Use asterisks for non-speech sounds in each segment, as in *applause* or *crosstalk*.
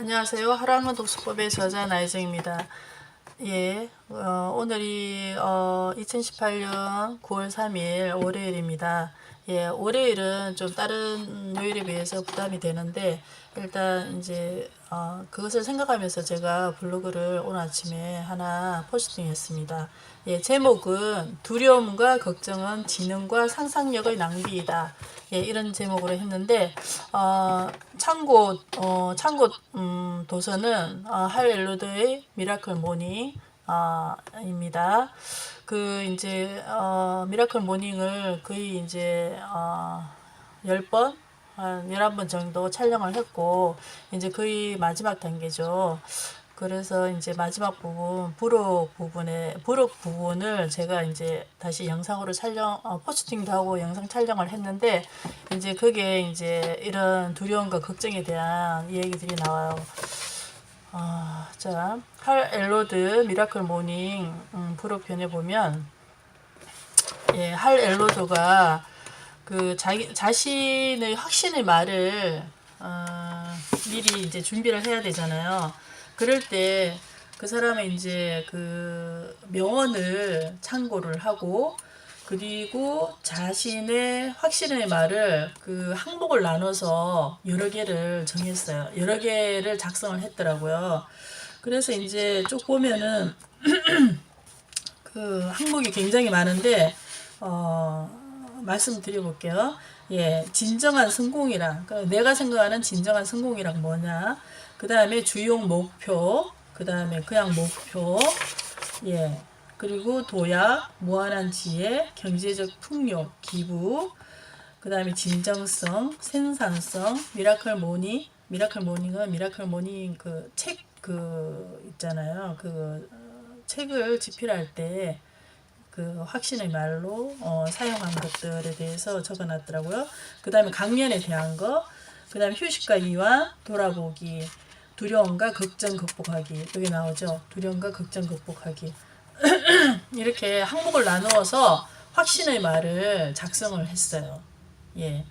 안녕하세요. 하랑은 독서법의 저자 나혜정입니다. 예, 어, 오늘이 어, 2018년 9월 3일 월요일입니다. 예, 월요일은 좀 다른 요일에 비해서 부담이 되는데 일단 이제 어, 그것을 생각하면서 제가 블로그를 오늘 아침에 하나 포스팅했습니다. 예, 제목은 두려움과 걱정은 지능과 상상력의 낭비이다. 예, 이런 제목으로 했는데 어, 참고 어, 참고 음, 도서는 어, 할 엘로드의 미라클 모닝 어, 입니다. 그 이제 어, 미라클 모닝을 거의 이제 어, 10번 한 11번 정도 촬영을 했고 이제 거의 마지막 단계죠. 그래서 이제 마지막 부분 부록 부분에 부록 부분을 제가 이제 다시 영상으로 촬영 어, 포스팅도 하고 영상 촬영을 했는데 이제 그게 이제 이런 두려움과 걱정에 대한 얘기들이 나와요. 아, 자, 할 엘로드 미라클 모닝 음, 부록편에 보면 예, 할 엘로드가 그 자기 자신의 확신의 말을 어, 미리 이제 준비를 해야 되잖아요. 그럴 때 그 사람의 이제 그 명언을 참고를 하고 그리고 자신의 확신의 말을 그 항목을 나눠서 여러 개를 정했어요. 여러 개를 작성을 했더라고요. 그래서 이제 쭉 보면은 *clears throat* 그 항목이 굉장히 많은데 어 말씀드려볼게요. 예, 진정한 성공이란 그러니까 내가 생각하는 진정한 성공이란 뭐냐? 그 다음에 주요 목표, 그 다음에 그냥 목표, 예, 그리고 도약, 무한한 지혜, 경제적 풍요, 기부, 그 다음에 진정성, 생산성, 미라클 모닝, 미라클 모닝은 미라클 모닝 그 책그 있잖아요. 그 어, 책을 집필할 때 그 확신의 말로 어, 사용한 것들에 대해서 적어놨더라고요. 그 다음에 강연에 대한 거, 그 다음에 휴식과 이완, 돌아보기, 두려움과 걱정 극복하기 여기 나오죠. 두려움과 걱정 극복하기 *clears throat* 이렇게 항목을 나누어서 확신의 말을 작성을 했어요. 예.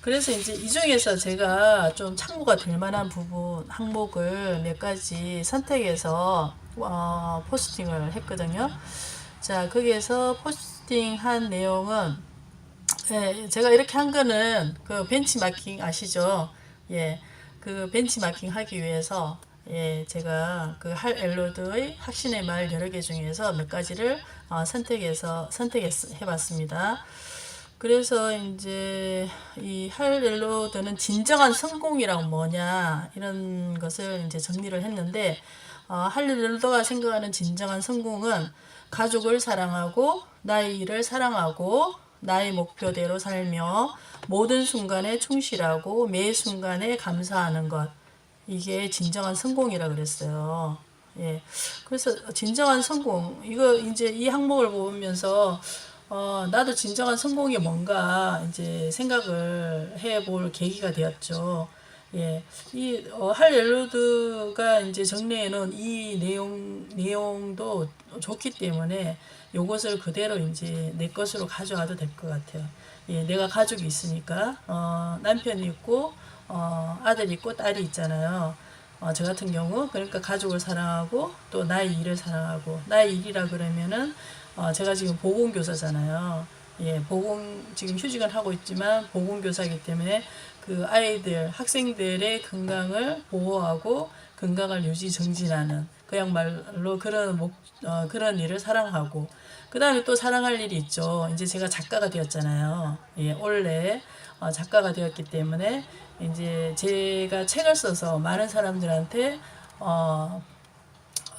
그래서 이제 이 중에서 제가 좀 참고가 될 만한 부분 항목을 몇 가지 선택해서 어, 포스팅을 했거든요. 자, 거기에서 포스팅 한 내용은 예, 제가 이렇게 한 거는 그 벤치마킹 아시죠? 예. 그 벤치마킹 하기 위해서 예, 제가 그 할 엘로드의 확신의 말 여러 개 중에서 몇 가지를 어, 선택해서 선택해 봤습니다. 그래서 이제 이 할 엘로드는 진정한 성공이란 뭐냐 이런 것을 이제 정리를 했는데 어, 할 엘로드가 생각하는 진정한 성공은 가족을 사랑하고 나의 일을 사랑하고 나의 목표대로 살며 모든 순간에 충실하고 매 순간에 감사하는 것 이게 진정한 성공이라 그랬어요. 예. 그래서 진정한 성공 이거 이제 이 항목을 보면서 어, 나도 진정한 성공이 뭔가 이제 생각을 해 볼 계기가 되었죠. 예, 이 어, 할렐로드가 이제 놓은 이 내용 내용도 좋기 때문에 요것을 그대로 이제 내 것으로 가져와도 될 것 같아요. 예, 내가 가족이 있으니까 어, 남편이 있고 어, 아들이 있고 딸이 있잖아요. 어, 저 같은 경우 그러니까 가족을 사랑하고 또 나의 일을 사랑하고 나의 일이라 그러면은 어, 제가 지금 보건교사잖아요. 예, 보건 지금 휴직을 하고 있지만 보건교사이기 때문에 그 아이들 학생들의 건강을 보호하고 건강을 유지 정진하는 그야말로 그런 목 어, 그런 일을 사랑하고 그 다음에 또 사랑할 일이 있죠. 이제 제가 작가가 되었잖아요. 예, 원래 어, 작가가 되었기 때문에 이제 제가 책을 써서 많은 사람들한테 어,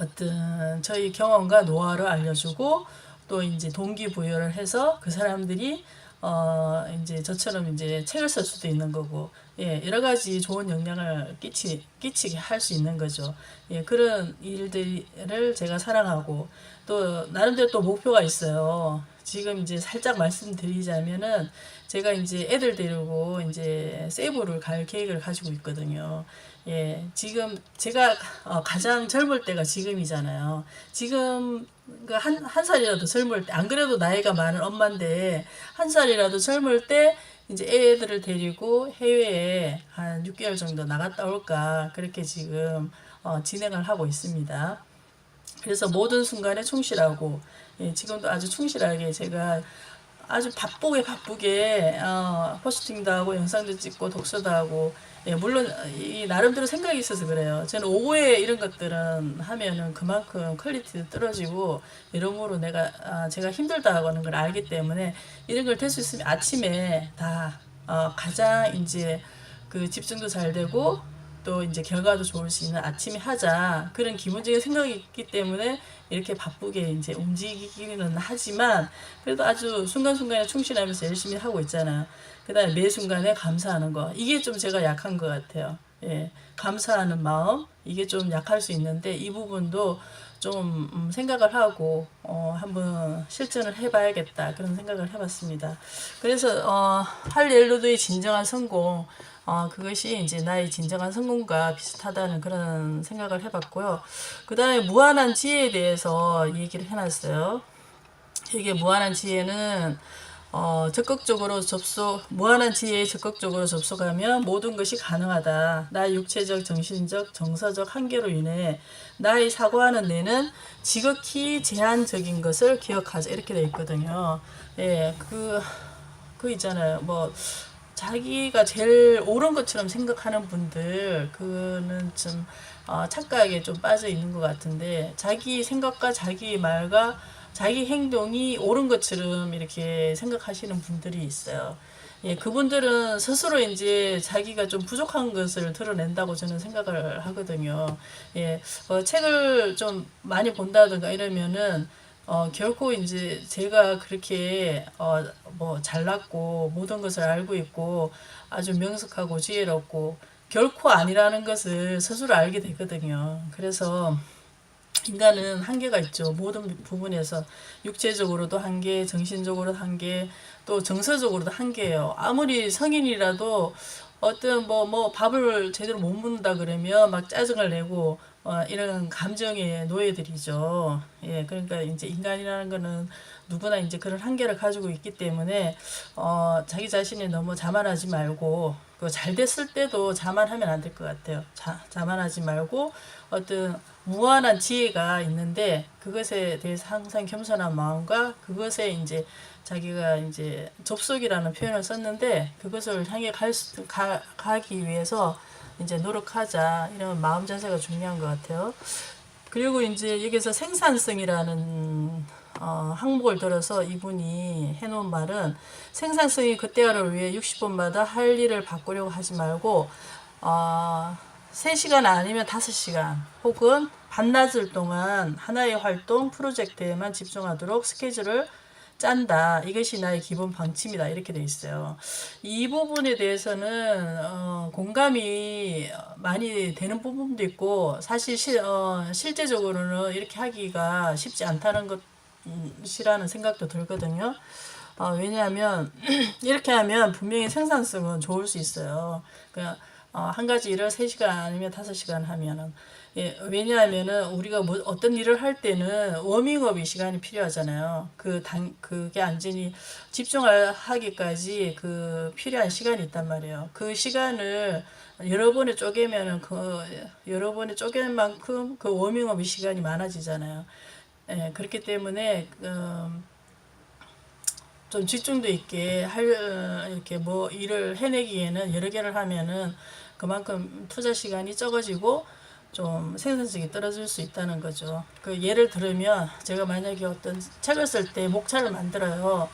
어떤 저희 경험과 노하우를 알려주고 또 이제 동기부여를 해서 그 사람들이 어 이제 저처럼 이제 책을 쓸 수도 있는 거고 예 여러 가지 좋은 영향을 끼치 끼치게 할 수 있는 거죠 예 그런 일들을 제가 사랑하고 또 나름대로 또 목표가 있어요 지금 이제 살짝 말씀드리자면은 제가 이제 애들 데리고 이제 세부를 갈 계획을 가지고 있거든요. 예, 지금 제가 어, 가장 젊을 때가 지금이잖아요. 지금 그 한, 한 살이라도 젊을 때, 안 그래도 나이가 많은 엄마인데, 한 살이라도 젊을 때 이제 애들을 데리고 해외에 한 6개월 정도 나갔다 올까 그렇게 지금 어, 진행을 하고 있습니다. 그래서 모든 순간에 충실하고 예, 지금도 아주 충실하게 제가 아주 바쁘게 바쁘게 어, 포스팅도 하고 영상도 찍고 독서도 하고 예, 물론 이 나름대로 생각이 있어서 그래요. 저는 오후에 이런 것들은 하면은 그만큼 퀄리티도 떨어지고 여러모로 내가 아, 제가 힘들다고 하는 걸 알기 때문에 이런 걸 될 수 있으면 아침에 다 어, 가장 이제 그 집중도 잘 되고 또 이제 결과도 좋을 수 있는 아침에 하자 그런 기본적인 생각이 있기 때문에 이렇게 바쁘게 이제 움직이기는 하지만 그래도 아주 순간순간에 충실하면서 열심히 하고 있잖아요. 그다음에 매 순간에 감사하는 거 이게 좀 제가 약한 것 같아요. 예, 감사하는 마음 이게 좀 약할 수 있는데 이 부분도 좀 음, 생각을 하고 어, 한번 실천을 해봐야겠다 그런 생각을 해봤습니다. 그래서 어, 할렐루드의 진정한 성공 어, 그것이 이제 나의 진정한 성공과 비슷하다는 그런 생각을 해봤고요. 그 다음에 무한한 지혜에 대해서 얘기를 해놨어요. 이게 무한한 지혜는 어, 적극적으로 접속, 무한한 지혜에 적극적으로 접속하면 모든 것이 가능하다. 나의 육체적, 정신적, 정서적 한계로 인해 나의 사고하는 뇌는 지극히 제한적인 것을 기억하자. 이렇게 돼 있거든요. 예, 그, 그 있잖아요. 뭐, 자기가 제일 옳은 것처럼 생각하는 분들, 그는 좀, 어, 착각에 좀 빠져 있는 것 같은데, 자기 생각과 자기 말과 자기 행동이 옳은 것처럼 이렇게 생각하시는 분들이 있어요. 예, 그분들은 스스로 이제 자기가 좀 부족한 것을 드러낸다고 저는 생각을 하거든요. 예, 어, 책을 좀 많이 본다든가 이러면은 어, 결코 이제 제가 그렇게 어, 뭐 잘났고 모든 것을 알고 있고 아주 명석하고 지혜롭고 결코 아니라는 것을 스스로 알게 되거든요. 그래서 인간은 한계가 있죠. 모든 부분에서 육체적으로도 한계, 정신적으로도 한계, 또 정서적으로도 한계예요. 아무리 성인이라도 어떤 뭐뭐 밥을 제대로 못 먹는다 그러면 막 짜증을 내고 어, 이런 감정의 노예들이죠. 예, 그러니까 이제 인간이라는 거는 누구나 이제 그런 한계를 가지고 있기 때문에 어, 자기 자신이 너무 자만하지 말고 그 잘 됐을 때도 자만하면 안 될 것 같아요. 자, 자만하지 말고 어떤 무한한 지혜가 있는데 그것에 대해서 항상 겸손한 마음과 그것에 이제 자기가 이제 접속이라는 표현을 썼는데 그것을 향해 갈 수, 가, 가기 위해서 이제 노력하자 이런 마음 자세가 중요한 것 같아요. 그리고 이제 여기서 생산성이라는 어, 항목을 들어서 이분이 해놓은 말은 생산성이 그때를 위해 60분마다 할 일을 바꾸려고 하지 말고 어, 3시간 아니면 5시간 혹은 반나절 동안 하나의 활동 프로젝트에만 집중하도록 스케줄을 짠다. 이것이 나의 기본 방침이다. 이렇게 돼 있어요. 이 부분에 대해서는 어, 공감이 많이 되는 부분도 있고 사실 시, 어, 실제적으로는 이렇게 하기가 쉽지 않다는 것 이라는 생각도 들거든요. 어, 왜냐하면 이렇게 하면 분명히 생산성은 좋을 수 있어요. 그냥 어, 한 가지 일을 3시간 아니면 5시간 하면은 예, 왜냐하면은 우리가 뭐 어떤 일을 할 때는 워밍업이 시간이 필요하잖아요. 그 당, 그게 완전히 집중하기까지 그 필요한 시간이 있단 말이에요. 그 시간을 여러 번에 쪼개면은 그 여러 번에 쪼갠 만큼 그 워밍업이 시간이 많아지잖아요. 예, 그렇기 때문에 음, 좀 집중도 있게 할 어, 이렇게 뭐 일을 해내기에는 여러 개를 하면은 그만큼 투자 시간이 적어지고 좀 생산성이 떨어질 수 있다는 거죠. 그 예를 들면 제가 만약에 어떤 책을 쓸 때 목차를 만들어요.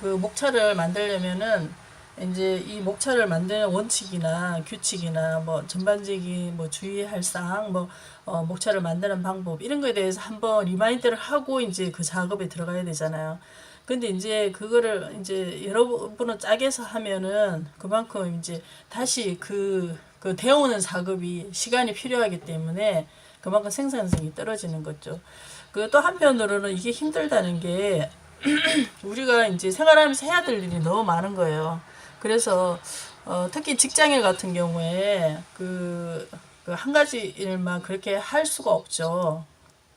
그 목차를 만들려면은 이제 이 목차를 만드는 원칙이나 규칙이나 뭐 전반적인 뭐 주의할 사항 뭐 어, 목차를 만드는 방법 이런 거에 대해서 한번 리마인드를 하고 이제 그 작업에 들어가야 되잖아요. 근데 이제 그거를 이제 여러분은 짜게서 하면은 그만큼 이제 다시 그, 그 배우는 작업이 시간이 필요하기 때문에 그만큼 생산성이 떨어지는 거죠. 그 또 한편으로는 이게 힘들다는 게 *clears throat* 우리가 이제 생활하면서 해야 될 일이 너무 많은 거예요. 그래서 어, 특히 직장인 같은 경우에 그, 그 한 가지 일만 그렇게 할 수가 없죠.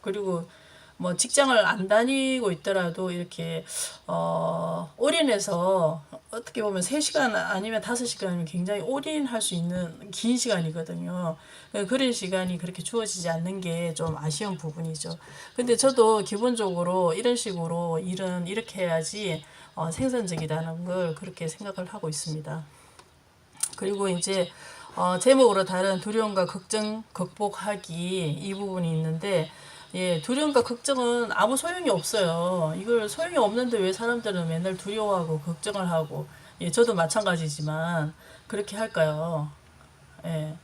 그리고 뭐 직장을 안 다니고 있더라도 이렇게 어 올인해서 어떻게 보면 3시간 아니면 5시간이면 굉장히 올인할 수 있는 긴 시간이거든요. 예, 그런 시간이 그렇게 주어지지 않는 게 좀 아쉬운 부분이죠. 근데 저도 기본적으로 이런 식으로 일은 이렇게 해야지 어, 생산적이다는 걸 그렇게 생각을 하고 있습니다. 그리고 이제 어, 제목으로 다른 두려움과 걱정 극복하기 이 부분이 있는데 예, 두려움과 걱정은 아무 소용이 없어요. 이걸 소용이 없는데 왜 사람들은 맨날 두려워하고 걱정을 하고 예, 저도 마찬가지지만 그렇게 할까요? 예.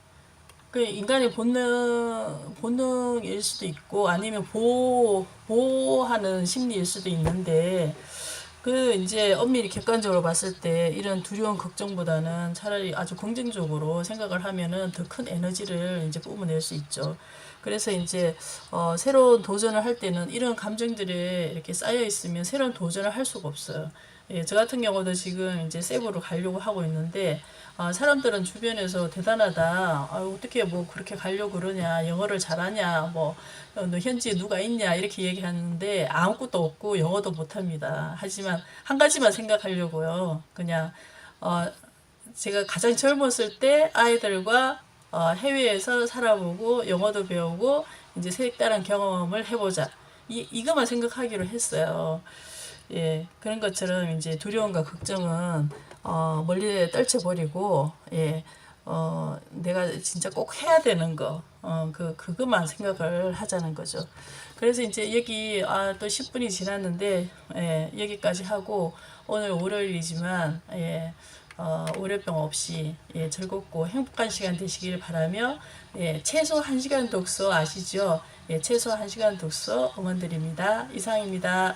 그 인간의 본능 본능일 수도 있고 아니면 보호 보호하는 심리일 수도 있는데 그 이제 엄밀히 객관적으로 봤을 때 이런 두려움 걱정보다는 차라리 아주 긍정적으로 생각을 하면은 더 큰 에너지를 이제 뿜어낼 수 있죠. 그래서 이제 어, 새로운 도전을 할 때는 이런 감정들이 이렇게 쌓여 있으면 새로운 도전을 할 수가 없어요. 예, 저 같은 경우도 지금 이제 세부로 가려고 하고 있는데 아, 사람들은 주변에서 대단하다. 아, 어떻게 뭐 그렇게 가려고 그러냐. 영어를 잘하냐. 뭐, 어, 너 현지에 누가 있냐. 이렇게 얘기하는데 아무것도 없고 영어도 못합니다. 하지만 한 가지만 생각하려고요. 그냥, 어, 제가 가장 젊었을 때 아이들과 어, 해외에서 살아보고 영어도 배우고 이제 색다른 경험을 해보자. 이, 이것만 생각하기로 했어요. 예, 그런 것처럼 이제 두려움과 걱정은 어, 멀리 떨쳐버리고 예, 어, 내가 진짜 꼭 해야 되는 거, 어, 그 그것만 생각을 하자는 거죠. 그래서 이제 여기 아, 또 10분이 지났는데 예, 여기까지 하고 오늘 월요일이지만 예, 어, 월요병 없이 예, 즐겁고 행복한 시간 되시길 바라며 예, 최소 1시간 독서 아시죠? 예, 최소 1시간 독서 응원드립니다. 이상입니다.